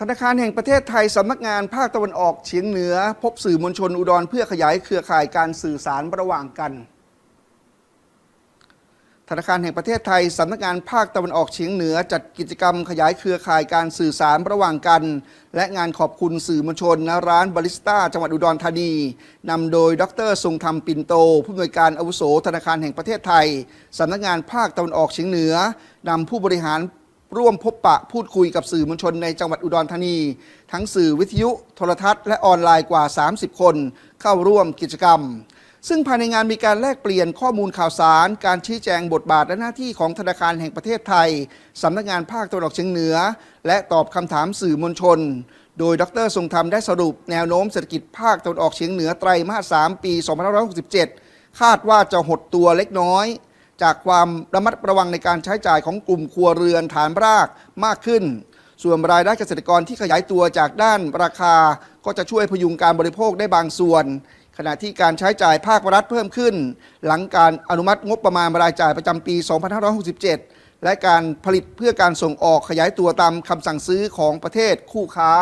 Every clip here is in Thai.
ธนาคารแห่งประเทศไทยสำนักงานภาคตะวันออกเฉียงเหนือ พบสื่อมวลชนอุดรเพื่อขยายเครือข่ายการสื่อสารระหว่างกัน ธนาคารแห่งประเทศไทยสำนักงานภาคตะวันออกเฉียงเหนือ จัดกิจกรรมขยายเครือข่ายการสื่อสารระหว่างกัน และงานขอบคุณสื่อมวลชนณร้านบาริสต้าจังหวัดอุดรธานีนำโดยดรทรงธรรมปินโต ผู้อำนวยการอาวุโสธนาคารแห่งประเทศไทยสำนักงานภาคตะวันออกเฉียงเหนือนำผู้บริหาร ร่วมพบปะพูดคุยกับสื่อมวลชนในจังหวัดอุดรธานี ทั้งสื่อวิทยุ โทรทัศน์และออนไลน์กว่า 30 คน เข้าร่วมกิจกรรม ซึ่งภายในงานมีการแลกเปลี่ยนข้อมูลข่าวสาร การชี้แจงบทบาทและหน้าที่ของธนาคารแห่งประเทศไทยสำนักงานภาคตะวันออกเฉียงเหนือ และตอบคำถามสื่อมวลชน โดยดรทรงธรรมได้สรุปแนวโน้มเศรษฐกิจภาคตะวันออกเฉียงเหนือไตรมาส 3 ปี 2567 คาดว่าจะหดตัวเล็กน้อย จากความระมัดระวังในการใช้จ่ายของกลุ่มครัวเรือนฐานรากมากขึ้น ส่วนรายได้เกษตรกรที่ขยายตัวจากด้านราคา ก็จะช่วยพยุงการบริโภคได้บางส่วน ขณะที่การใช้จ่ายภาครัฐเพิ่มขึ้น หลังการอนุมัติงบประมาณรายจ่ายประจำปี 2567 และการผลิตเพื่อการส่งออกขยายตัวตามคำสั่งซื้อของประเทศคู่ค้า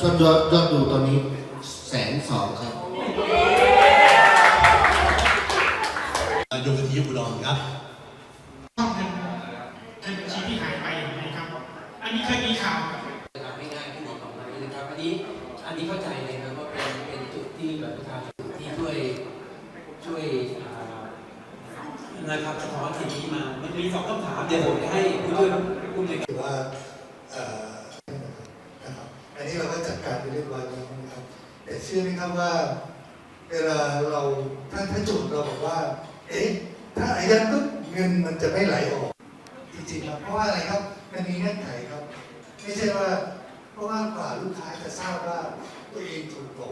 ยอดยอดยอดดูตอนนี้ แสนสองครับโยกทีอุดรครับช่องหนึ่งเป็นบัญชีที่หายไปนะครับ อันนี้เคยมีข่าวครับนะครับง่ายๆที่ดีของมันนี้นะครับ อันนี้อันนี้เข้าใจเลยนะว่าเป็นเป็นจุดที่แบบประชาชนที่ช่วยช่วยอ่านะครับสะท้อนสิ่งนี้มามันมีสองคำถามเดี๋ยวผมจะให้ผู้ช่วยผู้ช่วยถือว่าเอ่อนะครับอันนี้เราก็จัดการไปเรียบร้อยแล้วนะครับ แต่เชื่อไหมครับว่า เวลาเราถ้าถ้าจุดเราบอกว่า เอ๊ะถ้าอายัดปุ๊บเงินมันจะไม่ไหลออก จริงๆครับเพราะว่าอะไรครับมันมีเงื่อนไขครับ ไม่ใช่ว่า เพราะว่ากว่าลูกค้าจะทราบว่าตัวเองถูกหลอก